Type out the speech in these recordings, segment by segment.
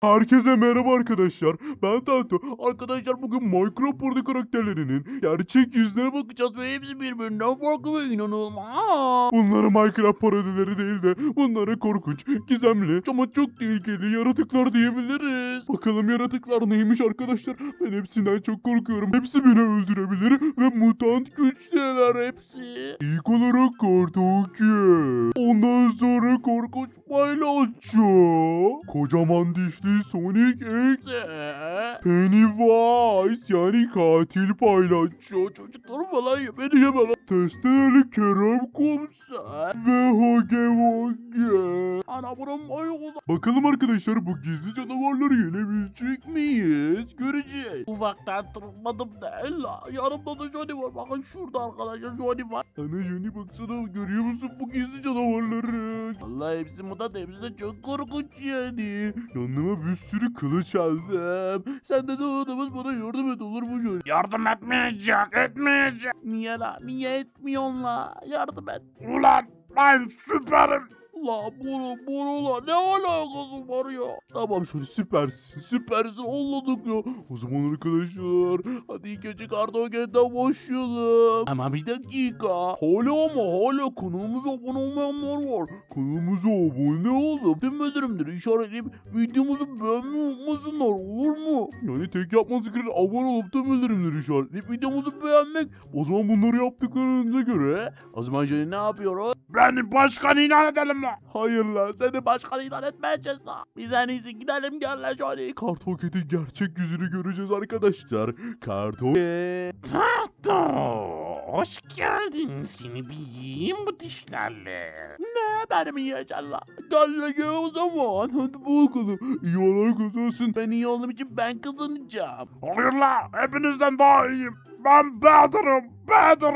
Herkese merhaba arkadaşlar. Ben Tato. Arkadaşlar bugün Minecraft karakterlerinin gerçek yüzlerine bakacağız ve hepsi birbirinden farklı ve inanılmaz. Bunları Minecraft parodileri değil de bunlara korkunç, gizemli ama çok tehlikeli yaratıklar diyebiliriz. Bakalım yaratıklar neymiş arkadaşlar. Ben hepsinden çok korkuyorum. Hepsi beni öldürebilir ve mutant güçlüler hepsi. İlk olarak Kartoket. Ondan sonra korkunç Paylaşçı. Kocaman dişli Sonic X. Pennywise yani katil paylaşçı. Çocukları falan yemedi yeme lan. Testereli Kerem Komiser. Ve Hoge. Ana buram. Bakalım arkadaşlar bu gizli canavarları yenebilecek miyiz? Göreceğiz. Ufaktan tırmandım da ella. Yanımda da Johnny var. Bakın şurada arkadaşlar Johnny var. Ana Johnny baksana görüyor musun bu gizli canavarları? Allah hepsi mutant hepsi de çok korkunç yani. Yanıma bir sürü kılıç aldım. Sen de doğduğumuz bana yardım et olur mu Johnny? Yardım etmeyeceğim, etmeyeceğim. Niye la? Niye etmiyorsun la? Yardım et. Ulan ben süperim. La bunu bunu la ne alakası var ya? Tamam şöyle süpersin süpersin anladık ya. O zaman arkadaşlar hadi ilk önce kartoketten başlayalım. Ama bir dakika. Hala ama hala kanalımıza abone olmayanlar var. Kanalımıza abone olup tüm bildirimleri işaretleyip videomuzu beğenmeyi unutmasınlar olur mu? Yani tek yapmanız gereken abone olup tüm bildirimleri işaretleyip videomuzu beğenmek. O zaman bunları yaptıklarınıza göre o zaman şöyle ne yapıyoruz? Beni başkan ilan edelim lan. Hayır lan seni başkan ilan etmeyeceğiz lan. Biz en iyisi gidelim gel lan Johnny. Kartoketin gerçek yüzünü göreceğiz arkadaşlar. Kartoket. Tato, hoş geldin. Seni bir yiyeyim bu dişlerle. Ne benim yiyeceksin lan. Gel gel o zaman. Hadi bakalım. İyi olan kazansın. Ben iyi olduğum için ben kazanacağım. Hayır la, hepinizden daha iyiyim. Ben Bahadır Bahadır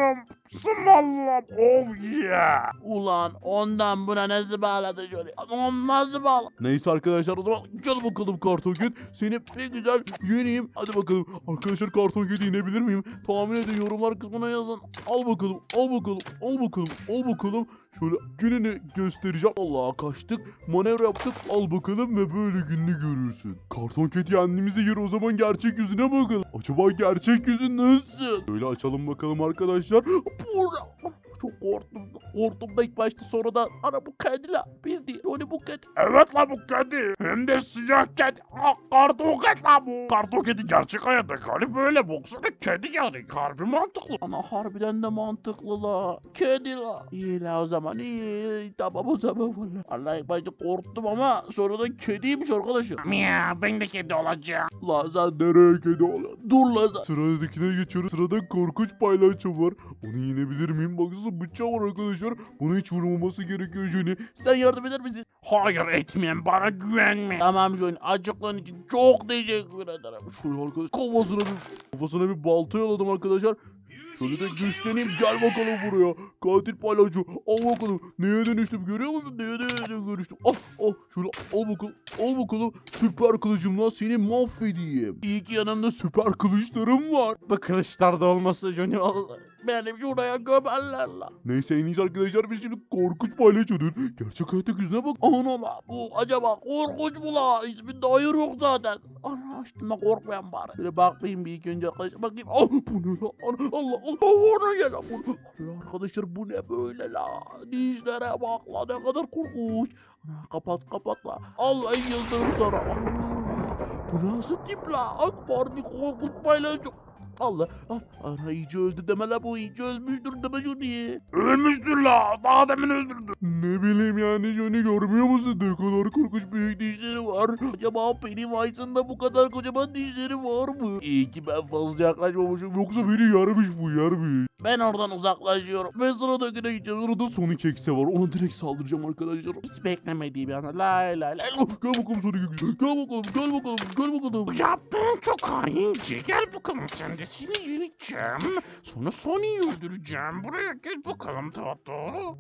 Smallam, oh yeah. Ulan ondan buna nasıl bağladı Johnny? On nasıl bağladı? Neyse arkadaşlar o zaman gel bakalım kartonket. Seni bir güzel yeneyim. Hadi bakalım. Arkadaşlar kartonketi yenebilir miyim? Tahmin edin yorumlar kısmına yazın. Al bakalım al bakalım al bakalım al bakalım. Şöyle gününü göstereceğim. Allah kaçtık. Manevra yaptık. Al bakalım ve böyle gününü görürsün. Kartonket yendiğimize göre o zaman gerçek yüzüne bakalım. Acaba gerçek yüzü nasıl? Böyle açalım bakalım arkadaşlar. Burada. Çok korktum. Korktum da ilk başta sonra da ana bu kedi la. Bildi. Johnny bu kedi. Evet la bu kedi. Hem de siyah kedi. Ah, kartoket la bu. Kartoketi gerçek hayatta galiba böyle baksana kedi yani. Harbi mantıklı. Ana harbiden de mantıklı la. Kedi la. İyi la o zaman iyi. Tamam o zaman valla. Allah ilk başta korktum ama sonra da kediymiş arkadaşım. Miau ben de kedi olacağım. La sen nereye kedi ol? Dur la sen. Sıradakine geçiyoruz. Sırada korkunç paylaşım var. Onu yenebilir miyim? Baksana bıçağı var arkadaşlar. Buna hiç vurmaması gerekiyor Johnny. Sen yardım eder misin? Hayır etmeyen bana güvenme. Tamam Johnny. Açıklan için çok teşekkür ederim. Şöyle arkadaş kafasına bir, kafasına bir balta yolladım arkadaşlar. Şöyle de güçleneyim gel bakalım buraya. Katil palyaço al bakalım. Neye dönüştüm görüyor musun? Neye dönüştüm? Al al şöyle al bakalım. Al bakalım. Süper kılıcımla seni mahvedeyim. İyi ki yanımda süper kılıçlarım var. Bu kılıçlar da olmasa Johnny vallahi. Benim şuraya gömerler la. Neyse en iyisi arkadaşlar biz şimdi korkunç palyaçonun gerçek hayatta yüzüne bak. Ana la bu acaba korkunç mu la? İsminde hayır yok zaten. Ana üstüme korkmayan bari. Şöyle bakmayayım bir ilk önce arkadaşlar bakayım. Ah bu ne la? Ana, Allah Allah. Ona gel la. Bu- Allah arkadaşlar bu ne böyle la? Dişlere bak la ne kadar korkunç. Ana, kapat kapat la. Allah yıldırım sana. Allah. Bu nasıl tip la? Akbar bir korkunç palyaço. Allah. Ah, ana iyice öldü deme la bu iyice ölmüştür deme Johnny. Ölmüştür la. Daha demin öldürdü. Ne bileyim yani Johnny görmüyor musun? Ne kadar korkunç büyük dişleri var. Acaba Pennywise'ın da bu kadar kocaman dişleri var mı? İyi ki ben fazla yaklaşmamışım. Yoksa beni yarmış bu yarmış. Ben oradan uzaklaşıyorum. Ve sıradakine gideceğim. Orada Sonic X'e var. Ona direkt saldıracağım arkadaşlar. Hiç beklemediğim yana. Lay lay lay. Gel bakalım Sonic X'e. Gel bakalım. Gel bakalım. Gel bakalım. Yaptığın çok haince. Gel bakalım sen de seni yeneceğim. Sonra Sony'yi öldüreceğim. Buraya gel bakalım Tato.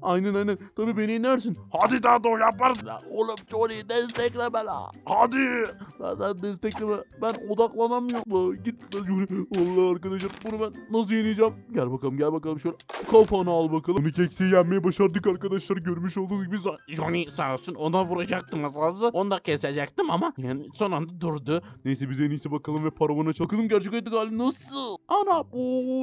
Aynen aynen. Tabii beni inersin. Hadi Tato yaparız. La oğlum Johnny destekleme la. Hadi. La sen destekleme. Ben odaklanamıyorum. La git la. Allah arkadaşlar bunu ben nasıl yeneceğim? Gel bakalım gel bakalım şöyle. Kafanı al bakalım. Sonic eksiği yenmeyi başardık arkadaşlar. Görmüş olduğunuz gibi Johnny sağ olsun ona vuracaktım az az. Onu da kesecektim ama yani son anda durdu. Neyse biz en iyisi bakalım ve paravanı açalım. Bakalım gerçek hayatta hali nasıl? Ana bu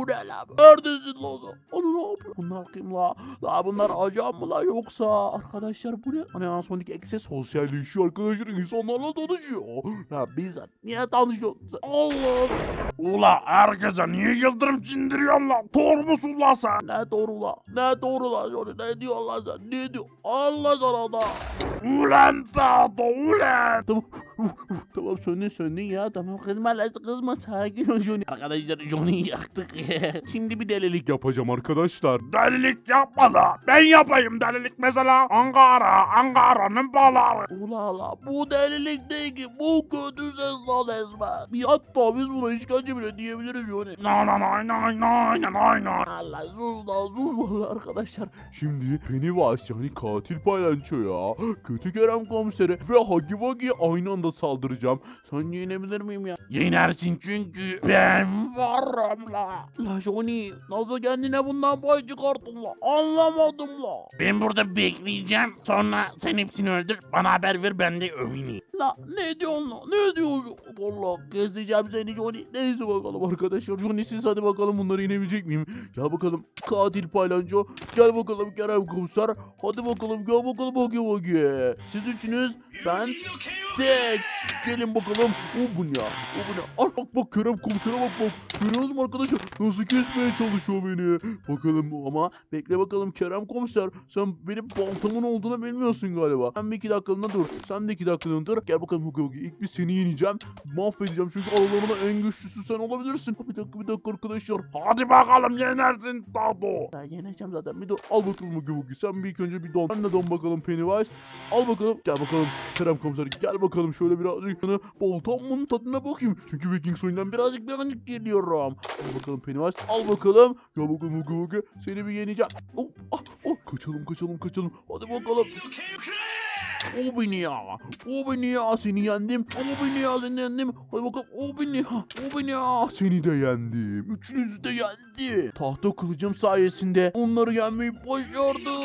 ne la? Neredesin la sen? Ana ne yapıyor? Bunlar kim la? La bunlar ajan mı la yoksa? Arkadaşlar bu ne? Ana Sonic X'e sosyalleşiyor arkadaşlar. insanlarla tanışıyor. Ya biz niye tanışıyoruz? Allah! Ula herkese niye yıldırım çindiriyorsun lan? Doğru musun lan sen? Ne doğru la? Ne doğru la? Johnny? Ne diyor lan sen? Ne diyor? Allah sana da. Ulan Tato ulan. Tamam. Uf, uf, tamam söndün söndün ya. Tamam kızma lan kızma. Sakin ol Johnny. Arkadaşlar Johnny'yi yaktık. Şimdi bir delilik yapacağım arkadaşlar. Delilik yapma da. Ben yapayım delilik mesela. Ankara, Ankara'nın bağları. Ula la bu delilik değil ki. Bu kötü ses lan resmen. Bir hatta biz buna işkence bile diyebiliriz Johnny. Na na na na na na na. Allah sus lan sus valla arkadaşlar. Şimdi Pennywise yani katil paylaşço ya. Kötü Kerem komiseri ve Huggy Wuggy'ye aynı anda saldıracağım. Sen yenebilir miyim ya? Yenersin çünkü ben varım la. La Johnny nasıl kendine bundan pay çıkarttın la? Anlamadım la. Ben burada bekleyeceğim. Sonra sen hepsini öldür. Bana haber ver ben de övüneyim. La ne diyorsun la? Ne diyorsun? Valla gezeceğim seni Johnny. Neyse bakalım arkadaşlar. Johnny siz hadi bakalım bunları inebilecek miyim? Gel bakalım katil paylanço. Gel bakalım Kerem komiser. Hadi bakalım gel bakalım Huggy Wuggy. Siz üçünüz ben tek. Gelin bakalım. O bu ne? O bu ne? Al bak bak Kerem komisere bak bak. Görüyorsunuz mu arkadaşlar? Nasıl kesmeye çalışıyor beni. Bakalım ama bekle bakalım Kerem komiser. Sen benim baltamın olduğunu bilmiyorsun galiba. Sen bir iki dakikalığına dur. Sen de iki dakikalığına dur. Gel bakalım Hugo Hugo. İlk bir seni yeneceğim. Mahvedeceğim çünkü aralarında en güçlüsü sen olabilirsin. Bir dakika bir dakika arkadaşlar. Hadi bakalım yenersin Tato. Ben yeneceğim zaten. Bir dur. Al bakalım Hugo Hugo. Sen bir ilk önce bir don. Sen de don bakalım Pennywise. Al bakalım. Gel bakalım Kerem komiser. Gel bakalım şöyle birazcık. Sana baltamın tadına bakayım. Çünkü Viking soyundan birazcık birazcık geliyorum. Al bakalım Pennywise. Al bakalım. Gel bakalım Hugo Hugo. Seni bir yeneceğim. Oh, ah, oh. Kaçalım kaçalım kaçalım. Hadi bakalım. O beni ya. O beni ya. Seni yendim. O beni ya. Seni yendim. Hadi bakalım. O beni ya. O beni ya. Seni de yendim. Üçünüzü de yendim. Tahta kılıcım sayesinde onları yenmeyi başardım.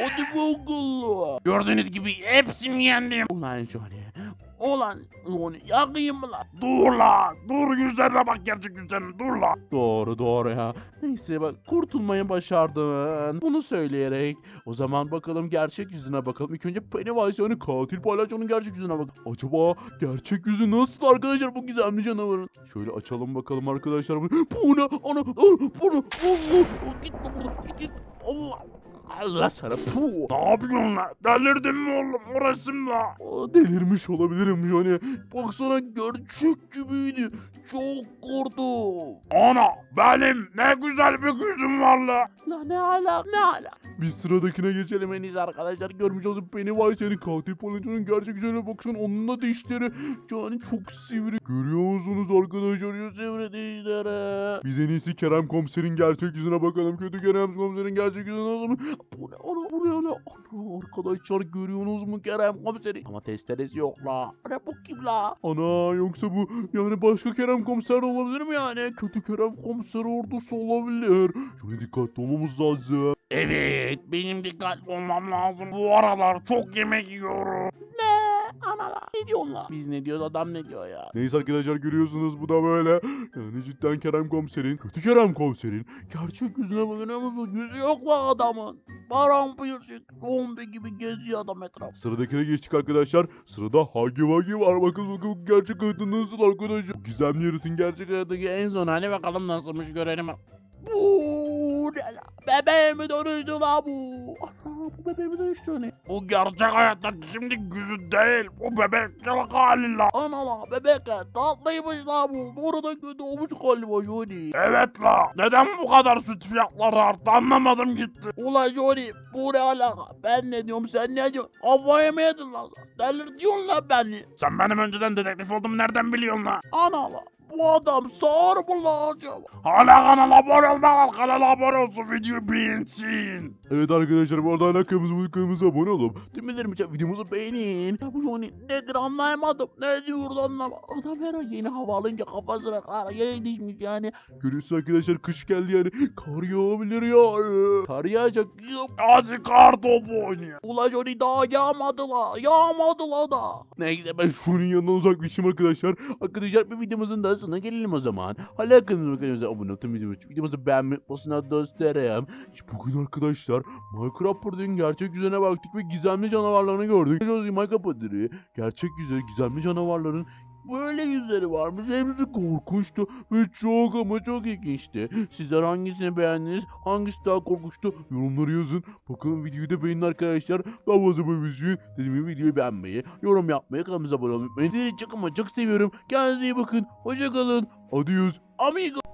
Hadi bakalım. Gördüğünüz gibi hepsini yendim. Ulan Johnny. Ulan Johnny. Yakayım mı lan? Dur la. Dur yüzlerine bak gerçek yüzlerine dur la. Doğru doğru ya. Neyse bak kurtulmayı başardın. Bunu söyleyerek o zaman bakalım gerçek yüzüne bakalım. İlk önce Pennywise yani katil palyaçonun gerçek yüzüne bak. Acaba gerçek yüzü nasıl arkadaşlar bu gizemli canavarın? Şöyle açalım bakalım arkadaşlar. Bu ne? Ana, ana? Allah, git lan buradan, git git. Allah. Allah sana puh. Ne yapıyorsun la? Delirdin mi oğlum? O resim la. Aa, delirmiş olabilirim yani. Baksana gerçek gibiydi. Çok korktum. Ana benim ne güzel bir gücüm var la. La ne ala ne ala. Biz sıradakine geçelim en iyisi arkadaşlar. Görmüş olsun Pennywise yani katil palyaçonun gerçek yüzüne bakın. Onun da dişleri yani çok sivri. Görüyor musunuz arkadaşlar ya sivri dişleri. Biz en iyisi Kerem komiserin gerçek yüzüne bakalım. Kötü Kerem komiserin gerçek yüzü nasıl mı? Bu ne ana bu ne ana? Ana arkadaşlar görüyorsunuz mu Kerem komiseri? Ama testeresi yok la. Ne bu kim la? Ana yoksa bu yani başka Kerem komiser olabilir mi yani? Kötü Kerem komiser ordusu olabilir. Şöyle dikkatli olmamız lazım. Evet benim dikkatli olmam lazım. Bu aralar çok yemek yiyorum. Ne? Anala. Ne diyorsun la? Biz ne diyoruz adam ne diyor ya? Neyse arkadaşlar görüyorsunuz bu da böyle. Yani cidden Kerem komiserin, kötü Kerem komiserin gerçek yüzüne bakıyor musun? Yüzü yok la adamın. Paramparçık, zombi gibi geziyor adam etrafı. Sıradakine geçtik arkadaşlar. Sırada Hagi Wagi var. Bakın bakın gerçek hayatı nasıl arkadaşlar. Gizemli yaratın gerçek hayattaki en son hali bakalım nasılmış görelim. Bu ne la? Bebeğime dönüştü la bu. Ana bu bebeğime dönüştü hani. Bu gerçek hayatta şimdi güzü değil. Bu bebek çalak hali la. Ana la bebek ya, tatlıymış la bu. Doğrudan kötü olmuş galiba Johnny. Evet la. Neden bu kadar süt fiyatları arttı anlamadım gitti. Ulan Johnny bu ne alaka? Ben ne diyorum sen ne diyorsun? Kafayı mı yedin lan? Delirtiyorsun lan beni. Sen benim önceden dedektif olduğumu nereden biliyorsun la? Ana la Bu adam sağır mı lan acaba? Hala kanala abone olmadan kanala abone olsun videoyu beğensin. Evet arkadaşlar bu arada hala kanalımıza, kanalımıza abone olup tüm bildirim için videomuzu beğenin. Ya bu Johnny nedir anlayamadım. Ne diyordu anlamadım. Adam her ay yeni hava alınca kafasına kar yetişmiş yani. Görüyorsunuz arkadaşlar kış geldi yani. Kar yağabilir ya. Kar yağacak. Hadi kartopu oynayalım. Ula Johnny daha yağmadı la. Yağmadı la da. Neyse ben şunun yanından uzaklaşayım arkadaşlar. Arkadaşlar bir videomuzun daha sonuna gelelim o zaman. Hala kanalımıza kanalımıza abone olun. Videomuzu, videomuzu beğenmeyi unutmasın dostlarım. İşte bugün arkadaşlar Minecraft Party'nin gerçek yüzüne baktık ve gizemli canavarlarını gördük. Minecraft Party'yi gerçek yüzü gizemli canavarların Böyle yüzleri varmış. Hepsi korkunçtu ve çok ama çok ilginçti. Sizler hangisini beğendiniz? Hangisi daha korkunçtu? Yorumları yazın. Bakalım videoyu da beğenin arkadaşlar. Daha fazla videoyu, dediğim videoyu beğenmeyi, yorum yapmayı, kanalımıza abone olmayı unutmayın. Sizleri çok ama çok seviyorum. Kendinize iyi bakın. Hoşçakalın. Adios. Amigo.